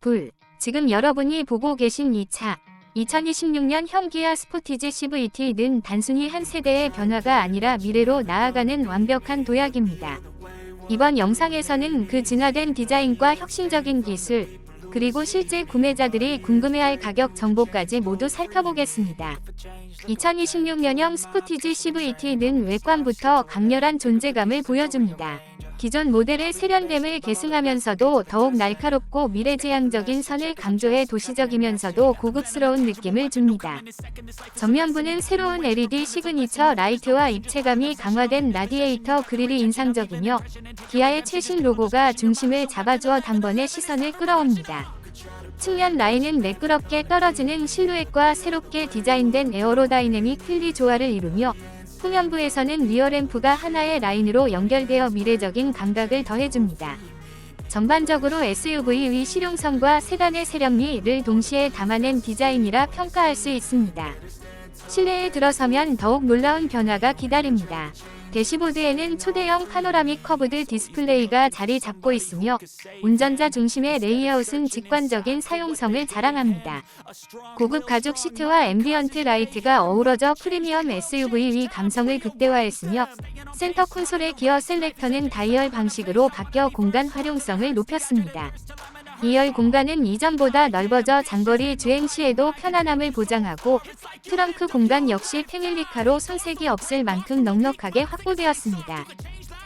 불. 지금 여러분이 보고 계신 이 차. 2026년 형 기아 스포티지 CVT는 단순히 한 세대의 변화가 아니라 미래로 나아가는 완벽한 도약입니다. 이번 영상에서는 그 진화된 디자인과 혁신적인 기술, 그리고 실제 구매자들이 궁금해할 가격 정보까지 모두 살펴보겠습니다. 2026년형 스포티지 CVT는 외관부터 강렬한 존재감을 보여줍니다. 기존 모델의 세련됨을 계승하면서도 더욱 날카롭고 미래지향적인 선을 강조해 도시적이면서도 고급스러운 느낌을 줍니다. 전면부는 새로운 LED 시그니처 라이트와 입체감이 강화된 라디에이터 그릴이 인상적이며 기아의 최신 로고가 중심을 잡아주어 단번에 시선을 끌어옵니다. 측면 라인은 매끄럽게 떨어지는 실루엣과 새롭게 디자인된 에어로다이내믹 휠리 조화를 이루며 후면부에서는 리어램프가 하나의 라인으로 연결되어 미래적인 감각을 더해줍니다. 전반적으로 SUV의 실용성과 세단의 세련미를 동시에 담아낸 디자인이라 평가할 수 있습니다. 실내에 들어서면 더욱 놀라운 변화가 기다립니다. 대시보드에는 초대형 파노라믹 커브드 디스플레이가 자리 잡고 있으며 운전자 중심의 레이아웃은 직관적인 사용성을 자랑합니다. 고급 가죽 시트와 앰비언트 라이트가 어우러져 프리미엄 SUV의 감성을 극대화했으며 센터 콘솔의 기어 셀렉터는 다이얼 방식으로 바뀌어 공간 활용성을 높였습니다. 2열 공간은 이전보다 넓어져 장거리 주행 시에도 편안함을 보장하고 트렁크 공간 역시 패밀리카로 손색이 없을 만큼 넉넉하게 확보되었습니다.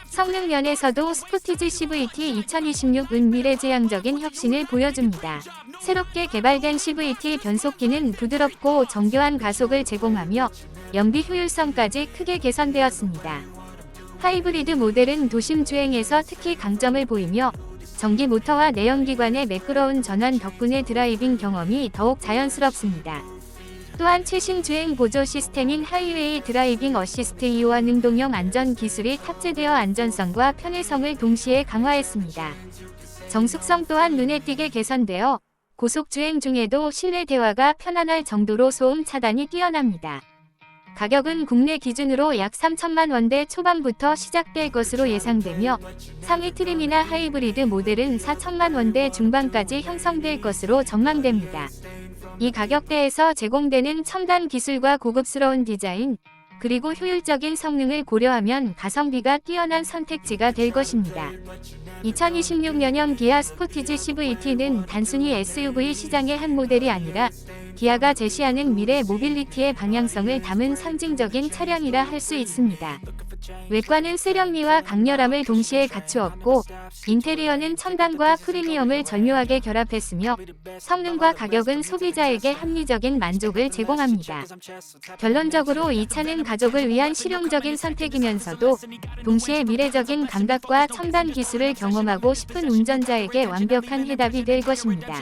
성능 면에서도 스포티지 CVT 2026은 미래지향적인 혁신을 보여줍니다. 새롭게 개발된 CVT 변속기는 부드럽고 정교한 가속을 제공하며 연비 효율성까지 크게 개선되었습니다. 하이브리드 모델은 도심 주행에서 특히 강점을 보이며 전기 모터와 내연기관의 매끄러운 전환 덕분에 드라이빙 경험이 더욱 자연스럽습니다. 또한 최신 주행 보조 시스템인 하이웨이 드라이빙 어시스트 2와 능동형 안전 기술이 탑재되어 안전성과 편의성을 동시에 강화했습니다. 정숙성 또한 눈에 띄게 개선되어 고속 주행 중에도 실내 대화가 편안할 정도로 소음 차단이 뛰어납니다. 가격은 국내 기준으로 약 3천만 원대 초반부터 시작될 것으로 예상되며 상위 트림이나 하이브리드 모델은 4천만 원대 중반까지 형성될 것으로 전망됩니다. 이 가격대에서 제공되는 첨단 기술과 고급스러운 디자인, 그리고 효율적인 성능을 고려하면 가성비가 뛰어난 선택지가 될 것입니다. 2026년형 기아 스포티지 CVT는 단순히 SUV 시장의 한 모델이 아니라 기아가 제시하는 미래 모빌리티의 방향성을 담은 상징적인 차량이라 할 수 있습니다. 외관은 세련미와 강렬함을 동시에 갖추었고 인테리어는 첨단과 프리미엄을 절묘하게 결합했으며 성능과 가격은 소비자에게 합리적인 만족을 제공합니다. 결론적으로 이 차는 가족을 위한 실용적인 선택이면서도 동시에 미래적인 감각과 첨단 기술을 경험하고 싶은 운전자에게 완벽한 해답이 될 것입니다.